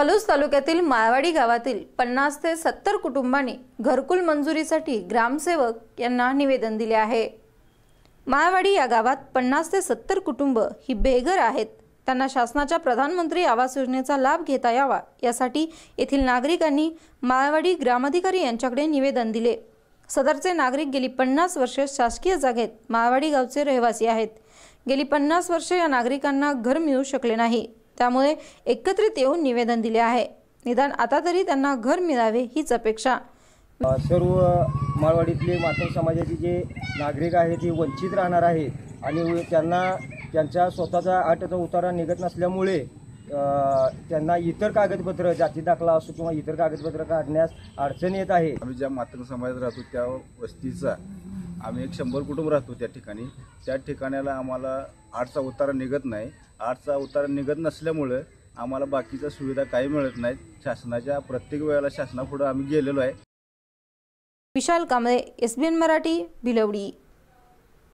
पलूस तालुक्यातील माळवाडी गावातील पन्नास ते सत्तर कुटुंबांनी घरकुल मंजुरीसाठी ग्रामसेवक यांना निवेदन दिले आहे. माळवाडी या गावात पन्नास ते सत्तर कुटुंब ही बेघर आहेत. त्यांना शासनाच्या प्रधानमंत्री आवास योजनेचा लाभ घेता यावा यासाठी येथील नागरिकांनी माळवाडी ग्रामाधिकारी यांच्याकडे निवेदन दिले. सदरचे नागरिक गेली पन्नास वर्षे शासकीय जागेत माळवाडी गावचे रहिवासी आहेत. गेली पन्नास वर्षे या नागरिकांना घर मिळू शकले नाही. त्यामुळे एकत्रित येऊन निवेदन दिले आहे. निदान आता तरी त्यांना घर मिळावे हीच अपेक्षा. सर्व माळवाडीतले मातंग समाजाचे जे नागरिक आहेत ते वंचित राहणार आहेत आणि त्यांना त्यांच्या स्वतःचा आठचा उतारा निघत नसल्यामुळे त्यांना इतर कागदपत्र जाती दाखला असो किंवा इतर कागदपत्र काढण्यास अडचण येत आहे. आम्ही ज्या मातंग समाजात राहतो त्या वस्तीचा आम्ही एक शंभर कुटुंब राहतो त्या ठिकाणी. त्या ठिकाणाला आम्हाला आठचा उतारा निघत नाही. आठचा उतारा निघत नसल्यामुळं आम्हाला बाकीच्या सुविधा काही मिळत नाहीत. शासनाच्या प्रत्येक वेळेला शासनापुढं आम्ही गेलेलो आहे. Vishal Kamble S B N Marathi Bhilwadi